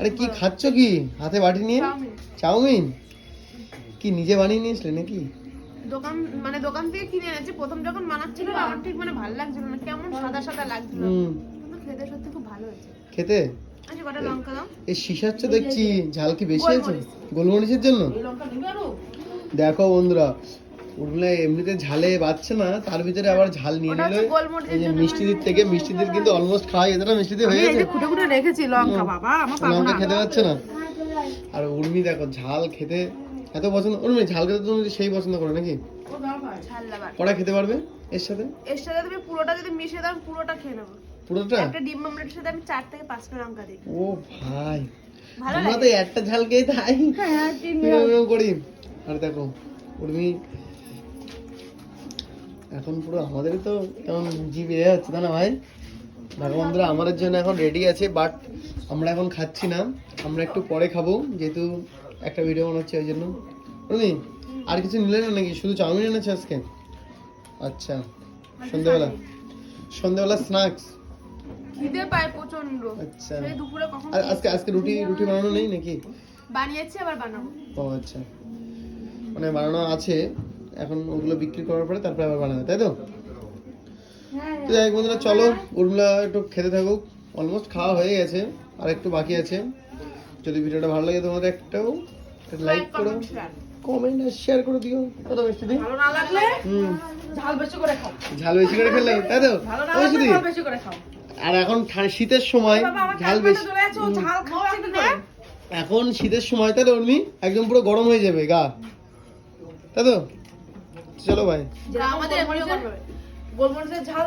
আরে কি খাচ্ছ কি? হাতে বাটি নিয়ে? চাউমিন। কি নিজে বানিয়ে নিয়েছিলে নাকি? দোকান মানে দোকান থেকে কিনে এনেছি। প্রথম যখন বানাচ্ছিল আমার ঠিক মানে ভালো লাগছিল না। কেমন সাদা সাদা লাগছিল। কিন্তু খেতে সত্যি খুব ভালো হয়েছে। খেতে? এই শিশাচ্ছ দেখছি ঝাল কি বেশি হয়েছে? গোলমরিচের জন্য? দেখো বন্ধুরা উঠলে এমনিতে ঝালে বাচ্ছে না তার ভিতরে আবার ঝাল নিয়ে নিলে এই যে জন্য মিষ্টিদের থেকে মিষ্টিদের কিন্তু অলমোস্ট খাওয়া যেত না মিষ্টিদের হয়ে গেছে? খুঁটে খুঁটে রেখেছি লঙ্কা বাবা আমার পাবো লঙ্কা খেতে পাচ্ছে না? আর উর্মি দেখো ঝাল খেতে এত পছন্দ উর্মি ঝাল খেতে তুমি সেই পছন্দ করো নাকি? ঝাল খেতে পারবে এর সাথে? এর সাথে তুমি পুরোটা যদি মিশিয়ে দাও পুরোটা খেয়ে নেব। পুরোটা? একটা ডিম অমলেটের সাথে আমি চার থেকে পাঁচটা লঙ্কা দিই। ও ভাই আমরা তো একটা ঝাল খেয়ে তাই। হ্যাঁ করি। আর দেখো উর্মি এখন পুরো আমাদেরই তো কেমন জিভ এ হচ্ছে তাই না ভাই? দেখো বন্ধুরা আমাদের জন্য এখন রেডি আছে বাট আমরা এখন খাচ্ছি না। আমরা একটু পরে খাব যেহেতু একটা ভিডিও বানাচ্ছি ওই জন্য। উর্মি আর কিছু নিলে না নাকি? শুধু চাউমিন এনেছে আজকে? আচ্ছা সন্ধ্যেবেলা। সন্ধ্যেবেলা স্ন্যাক্স খিদে পায় প্রচণ্ড আচ্ছা। দুপুরে কখন আর আজকে আজকে রুটি রুটি বানানো নেই নাকি? বানিয়েছি আবার বানাবো। ও আচ্ছা। মানে বানানো আছে। এখন ওগুলো বিক্রি করার পরে তারপরে আবার বানাবে তাই তো? তো যাই বন্ধুরা চলো উর্মিলা একটু খেতে থাকুক। অলমোস্ট খাওয়া হয়ে গেছে আর একটু বাকি আছে। যদি ভিডিওটা ভালো লাগে তোমাদের একটাও লাইক করো কমেন্ট আর শেয়ার করে দিও। কত মিষ্টি দি? ভালো না লাগলে হুম। ঝাল বেশি করে খাও। ঝাল বেশি করে খেলে তাই তো? ভালো না লাগলে দি? ঝাল বেশি করে খাও। আর এখন শীতের সময় ঝাল বেশি ঝাল এখন শীতের সময় তাহলে উর্মি? একদম পুরো গরম হয়ে যাবে গা। তাই তো? চলো ভাই। আমাদের ঝাল